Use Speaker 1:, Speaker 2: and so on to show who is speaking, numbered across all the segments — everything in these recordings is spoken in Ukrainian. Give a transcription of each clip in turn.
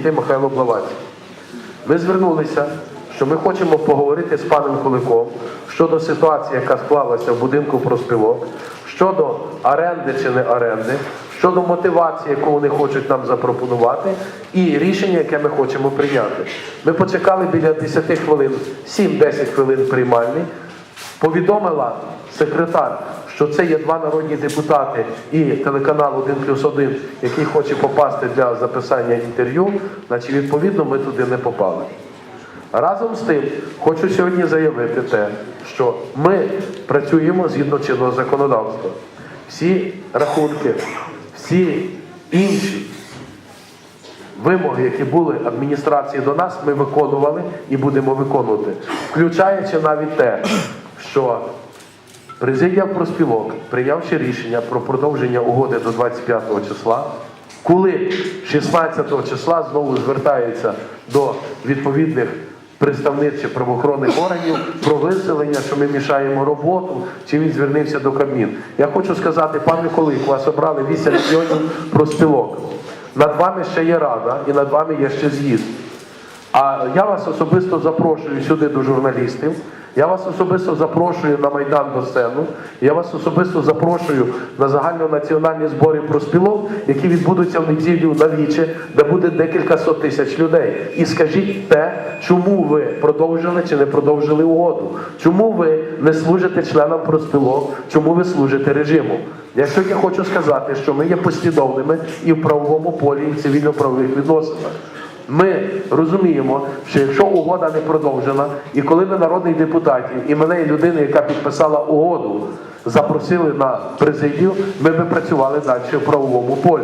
Speaker 1: підійти Михайло Блаватський. Ми звернулися, що ми хочемо поговорити з паном Куликом щодо ситуації, яка склалася в будинку проспілок, щодо оренди чи не оренди, щодо мотивації, яку вони хочуть нам запропонувати, і рішення, яке ми хочемо прийняти. Ми почекали біля 10 хвилин, 7-10 хвилин приймальний. Повідомила секретар, що це є два народні депутати і телеканал 1 плюс 1, який хоче попасти для записання інтерв'ю, значить відповідно ми туди не попали. Разом з тим, хочу сьогодні заявити те, що ми працюємо згідно чинного законодавства. Всі рахунки, всі інші вимоги, які були адміністрації до нас, ми виконували і будемо виконувати, включаючи навіть те, що президія проспілок, прийнявши рішення про продовження угоди до 25 числа, коли 16 числа знову звертається до відповідних представниць правоохоронних органів про виселення, що ми мішаємо роботу, чи він звернувся до Кабмін. Я хочу сказати, пане Колик, вас обрали 8 мільйонів проспілок. Над вами ще є рада і над вами є ще з'їзд. А я вас особисто запрошую сюди до журналістів. Я вас особисто запрошую на Майдан до сцену. Я вас особисто запрошую на загальнонаціональні збори проспілок, які відбудуться в неділю на віче, де буде декілька сот тисяч людей. І скажіть те, чому ви продовжили чи не продовжили угоду, чому ви не служите членам проспілок, чому ви служите режиму. Якщо Я хочу сказати, що ми є послідовними і в правовому полі, і в цивільно-правових відносинах. Ми розуміємо, що якщо угода не продовжена, і коли ми народних депутатів і мене, і людини, яка підписала угоду, запросили на президію, ми би працювали далі в правовому полі.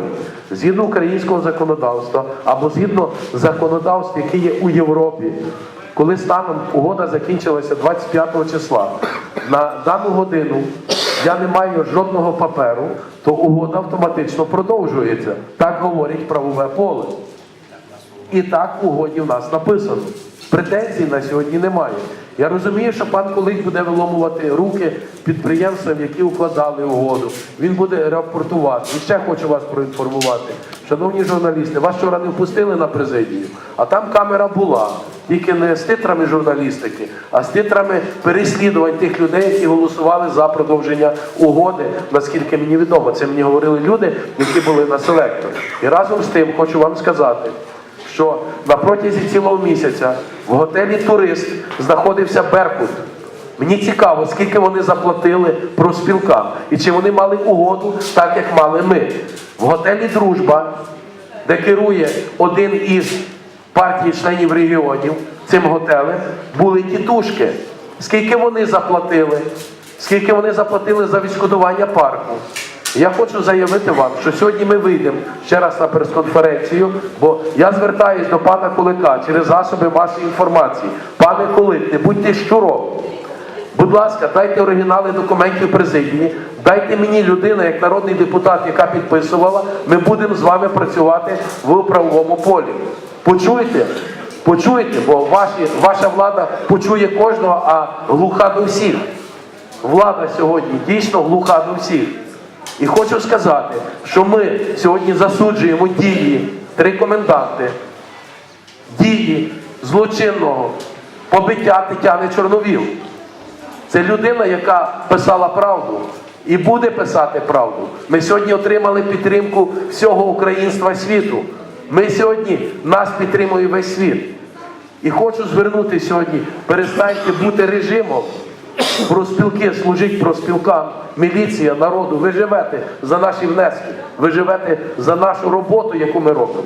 Speaker 1: Згідно українського законодавства або згідно законодавств, які є у Європі, коли станом угода закінчилася 25 числа, на дану годину я не маю жодного паперу, то угода автоматично продовжується. Так говорить правове поле. І так в угоді в нас написано. Претензій на сьогодні немає. Я розумію, що пан Кулик буде виломувати руки підприємствам, які укладали угоду. Він буде рапортувати. І ще хочу вас проінформувати. Шановні журналісти, вас вчора не впустили на президію, а там камера була. Тільки не з титрами журналістики, а з титрами переслідувань тих людей, які голосували за продовження угоди, наскільки мені відомо. Це мені говорили люди, які були на селекторі. І разом з тим хочу вам сказати, що на протязі цілого місяця в готелі Турист знаходився Беркут. Мені цікаво, скільки вони заплатили проспілкам і чи вони мали угоду так, як мали ми. В готелі Дружба, де керує один із партій членів регіонів цим готелем, були тітушки. Скільки вони заплатили? Скільки вони заплатили за відшкодування парку? Я хочу заявити вам, що сьогодні ми вийдемо ще раз на прес-конференцію, бо я звертаюсь до пана Кулика через засоби масової інформації. Пане Кулик, не будьте щуром. Будь ласка, дайте оригінали документів президії, дайте мені людина, як народний депутат, яка підписувала, ми будемо з вами працювати в правовому полі. Почуйте, почуйте, бо ваші, ваша влада почує кожного, а глуха до всіх. Влада сьогодні дійсно глуха до всіх. І хочу сказати, що ми сьогодні засуджуємо дії три коменданти, дії злочинного побиття Тетяни Чорновіл. Це людина, яка писала правду і буде писати правду. Ми сьогодні отримали підтримку всього українства світу. Ми сьогодні нас підтримує весь світ. І хочу звернути сьогодні, перестаньте бути режимом. Проспілки, служіть проспілкам, міліція, народу. Ви живете за наші внески, ви живете за нашу роботу, яку ми робимо.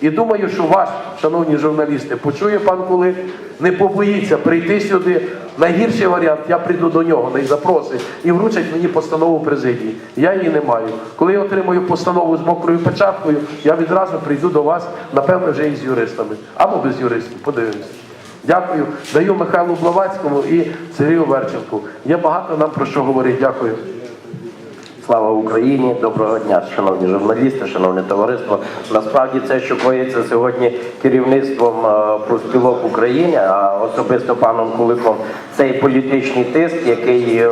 Speaker 1: І думаю, що ваш, шановні журналісти, почує пан Кулик, не побоїться прийти сюди. Найгірший варіант, я прийду до нього, не запросить і вручать мені постанову президії. Я її не маю. Коли я отримую постанову з мокрою печаткою, я відразу прийду до вас, напевно, вже із юристами або без юристів. Подивимося. Дякую. Даю Михайлу Блавацькому і Сергію Верченку. Є багато нам про що говорити. Дякую.
Speaker 2: Слава Україні! Доброго дня, шановні журналісти, шановне товариство. Насправді це, що коїться сьогодні керівництвом е, профспілок України, а особисто паном Куликом, цей політичний тиск, який е,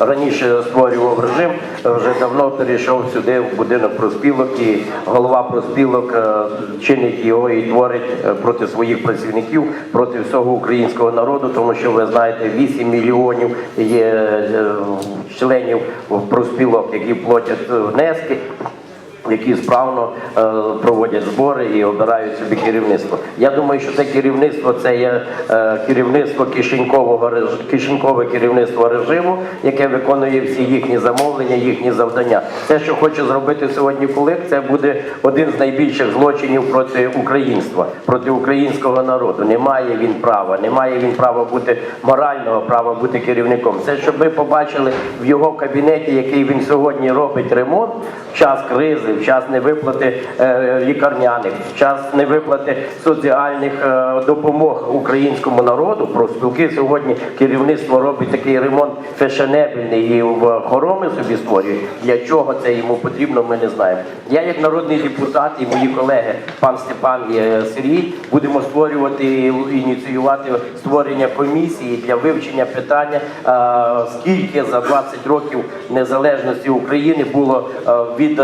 Speaker 2: раніше створював режим, вже давно перейшов сюди в будинок профспілок, і голова профспілок е, чинить його і творить проти своїх працівників, проти всього українського народу, тому що ви знаєте, 8 мільйонів є членів профспілок, які платять е, внески. Які справно е, проводять збори і обирають собі керівництво. Я думаю, що це керівництво це є е, керівництво кишенькового кишенькове керівництво режиму, яке виконує всі їхні замовлення, їхні завдання. Те, що хоче зробити сьогодні Кулик, це буде один з найбільших злочинів проти українства, проти українського народу. Не має він права, не має він права бути морального права бути керівником. Це щоб ви побачили в його кабінеті, який він сьогодні робить ремонт в час кризи, в час невиплати е, лікарняних, в час невиплати соціальних е, допомог українському народу. Профспілки сьогодні керівництво робить такий ремонт фешенебельний і в хороми собі створює. Для чого це йому потрібно, ми не знаємо. Я, як народний депутат, і мої колеги, пан Степан і е, Сергій, будемо створювати і ініціювати створення комісії для вивчення питання, скільки за 20 років незалежності України було від,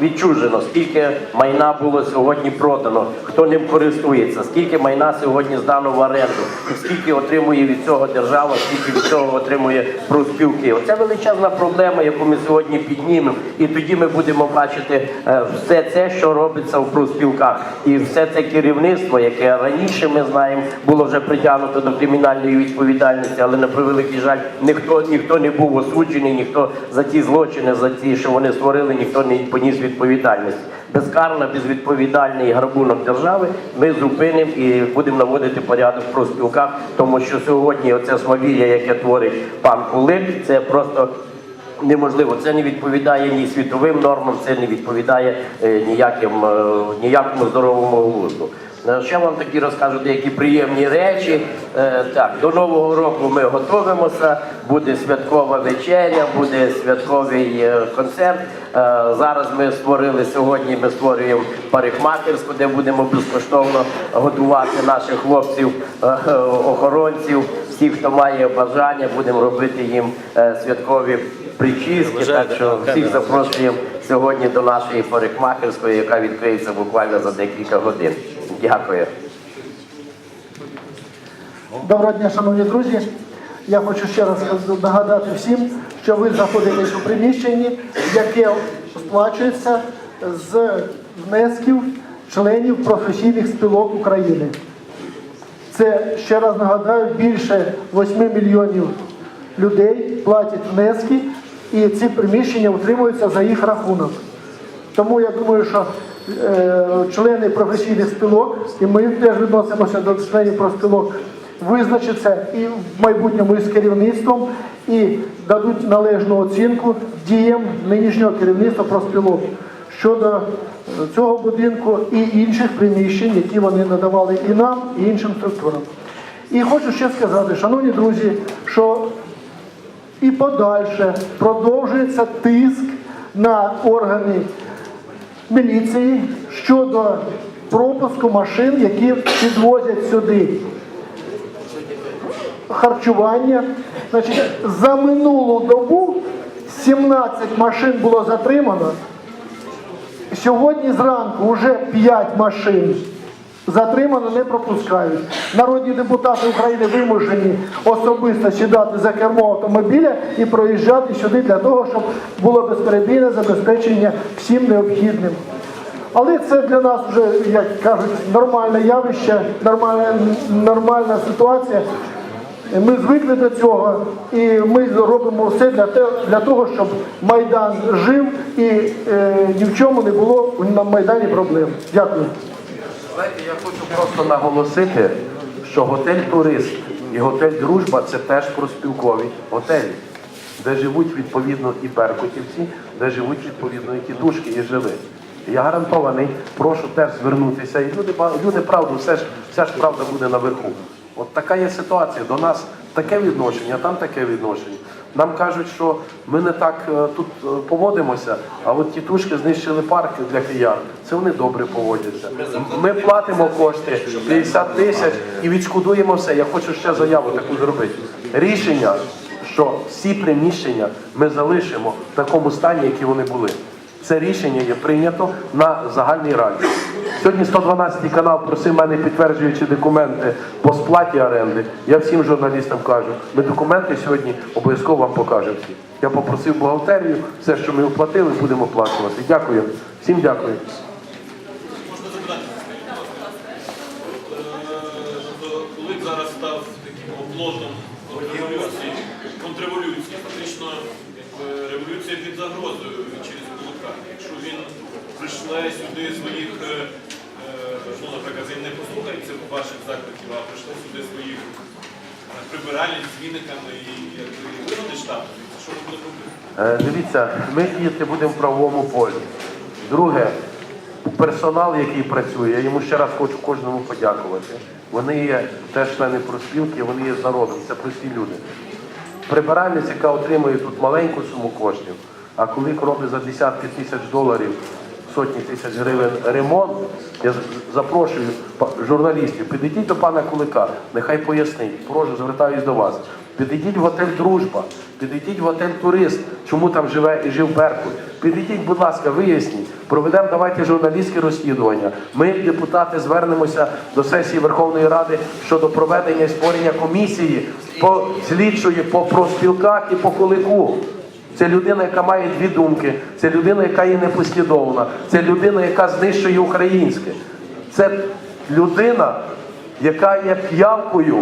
Speaker 2: відчужено, скільки майна було сьогодні продано, хто ним користується, скільки майна сьогодні здано в оренду, скільки отримує від цього держава, скільки від цього отримує профспілки. Оце величезна проблема, яку ми сьогодні піднімемо, і тоді ми будемо бачити е, все це, що робиться в профспілках, і все це керівництво, яке раніше ми знаємо, було вже притягнуто до кримінальної відповідальності, але на превеликий жаль, ніхто ніхто не був осуджений, ніхто за ті злочини, за ті, що вони створили, ніхто не поніс відповідальність. Безкарно, безвідповідальний грабунок держави ми зупинимо і будемо наводити порядок в профспілках, тому що сьогодні оце свавілля, яке творить пан Кулик, це просто неможливо. Це не відповідає ні світовим нормам, це не відповідає е, ніяким, е, ніякому здоровому глузду. Е, Ще вам такі розкажу деякі приємні речі. Е, Так, до Нового року ми готуємося, буде святкова вечеря, буде святковий е, концерт. Зараз ми створили сьогодні. Ми створюємо парикмахерську, де будемо безкоштовно готувати наших хлопців, охоронців. Всі, хто має бажання, будемо робити їм святкові причистки. Так що всіх запрошуємо сьогодні до нашої парикмахерської, яка відкриється буквально за декілька годин. Дякую.
Speaker 3: Доброго дня, шановні друзі. Я хочу ще раз нагадати всім, що ви знаходитесь у приміщенні, яке сплачується з внесків членів професійних спілок України. Це ще раз нагадаю, більше 8 мільйонів людей платять внески, і ці приміщення утримуються за їх рахунок. Тому я думаю, що члени професійних спілок, і ми теж відносимося до членів профспілок, визначаться і в майбутньому із керівництвом і дадуть належну оцінку діям нинішнього керівництва профспілок щодо е, цього будинку і інших приміщень, які вони надавали і нам, і іншим структурам. І хочу ще сказати, шановні друзі, що і подальше продовжується тиск на органи міліції щодо пропуску машин, які підвозять сюди харчування. Значить, за минулу добу 17 машин було затримано. Сьогодні зранку вже 5 машин затримано, не пропускають. Народні депутати України вимушені особисто сідати за кермо автомобіля і проїжджати сюди для того, щоб було безперебійне забезпечення всім необхідним. Але це для нас вже, як кажуть, нормальне явище, нормальна, нормальна ситуація. Ми звикли до цього, і ми робимо все для, те, для того, щоб Майдан жив і е, ні в чому не було на Майдані проблем. Дякую.
Speaker 1: Знаєте, я хочу просто наголосити, що готель Турист і готель Дружба це теж проспілкові готелі, де живуть відповідно і беркутівці, де живуть відповідно і тітушки, і жили. Я гарантований, прошу теж звернутися. І люди, люди правду, все ж, вся ж правда буде наверху. От така є ситуація. До нас таке відношення, там таке відношення. Нам кажуть, що ми не так е, тут е, поводимося, а от тітушки знищили парк для киян. Це вони добре поводяться. Ми платимо кошти 50 тисяч і відшкодуємо все. Я хочу ще заяву таку зробити. Рішення, що всі приміщення ми залишимо в такому стані, які вони були. Це рішення є прийнято на загальній раді. Сьогодні 112 канал просив мене підтверджуючи документи по сплаті оренди. Я всім журналістам кажу, ми документи сьогодні обов'язково вам покажемо всі. Я попросив бухгалтерію, все, що ми оплатили, будемо оплачувати. Дякую. Всім дякую.
Speaker 4: Тобто зараз став таким оплотом революції, контрреволюції. Фактично, революція під загрозою через Кулика. Якщо він прийшли сюди своїх, е, послухається ваших закликів, а прийшли сюди своїх е, прибиральниць з віниками і вигони штату, що ми будемо робити?
Speaker 1: Е, Дивіться, ми діяти будемо в правовому полі. Друге, персонал, який працює, я йому ще раз хочу кожному подякувати. Вони є теж члени профспілки, вони є з народом, це прості люди. Прибиральниця, яка отримує тут маленьку суму коштів, а коли робить за десятки тисяч доларів, сотні тисяч гривень ремонт, я запрошую журналістів, підійдіть до пана Кулика, нехай пояснить. Прошу, звертаюсь до вас. Підійдіть в готель Дружба, підійдіть в готель Турист, чому там живе і жив Беркут. Підійдіть, будь ласка, виясніть. Проведемо давайте журналістське розслідування. Ми, депутати, звернемося до сесії Верховної Ради щодо проведення і створення комісії по слідчої по профспілках і по кулику. Це людина, яка має дві думки, це людина, яка є непослідовна, це людина, яка знищує українське. Це людина, яка є п'явкою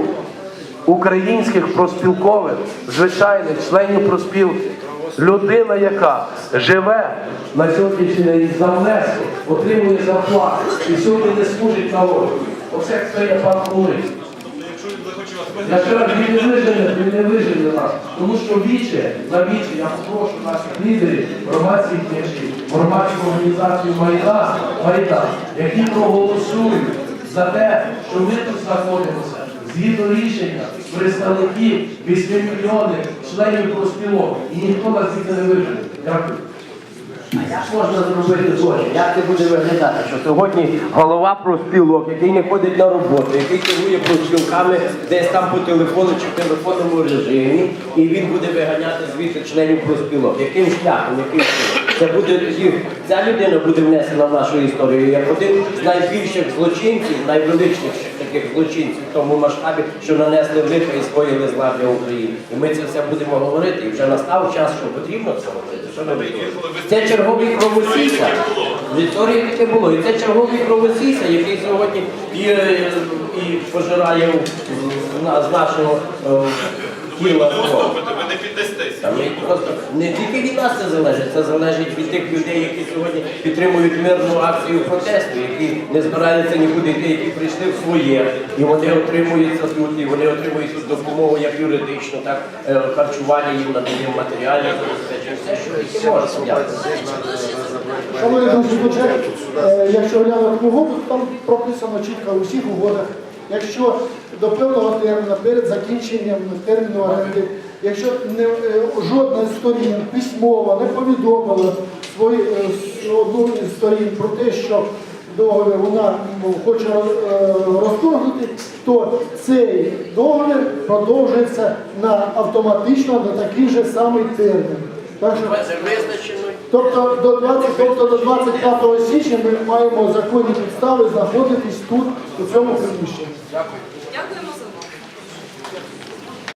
Speaker 1: українських проспілкових, звичайних членів проспілки. Людина, яка живе на сьогоднішній день за внесок, отримує зарплату і сьогодні не служить народу. Оце це є пан Кулик.
Speaker 4: Тобто, якщо він захоче вас
Speaker 1: Я ще раз він не вижене, він не вижене нас. Тому що віче, на віче, я попрошу наших лідерів, громадських книжків, громадську організацію Майдан, Майдан, які проголосують за те, що ми тут знаходимося. Згідно рішення представників 8 мільйонів членів профспілок. І ніхто нас звідти не вижене. Дякую.
Speaker 2: А як можна зробити злочин? Як це буде виглядати? Що сьогодні голова профспілок, який не ходить на роботу, який керує профспілками десь там по телефону чи в телефонному режимі, і він буде виганяти звідси членів профспілок. Яким шляхом, яким чином? Це буде ця людина буде внесена в нашу історію як один з найбільших злочинців, найвеличніших таких злочинців в тому масштабі, що нанесли лихо і скоїли зла для України. І ми це все будемо говорити. І вже настав час, що потрібно це говорити. Що не Це черговий кровосіса. В історії таке було. І це черговий кровосіся, який сьогодні і, е, і пожирає з нашого е, тіла.
Speaker 4: Піддастеся.
Speaker 2: Та ми просто не тільки від нас це залежить, це залежить від тих людей, які сьогодні підтримують мирну акцію протесту, які не збираються нікуди йти, які прийшли в своє, і вони отримуються тут, і вони отримують тут допомогу як юридичну, так е, харчування їм надаємо матеріальне забезпечення, все, що тільки можна.
Speaker 3: Е, якщо глянути угоду, то там прописано чітко у всіх угодах. Якщо до певного терміну, перед закінченням терміну оренди, якщо не, е, жодна з сторін письмово не повідомила свої, е, одну із сторін про те, що договір вона ну, хоче е, розторгнути, то цей договір продовжується на автоматично на такий же самий термін. Так що Тобто до 20, тобто до 25 січня ми маємо законні підстави знаходитись тут, у цьому приміщенні.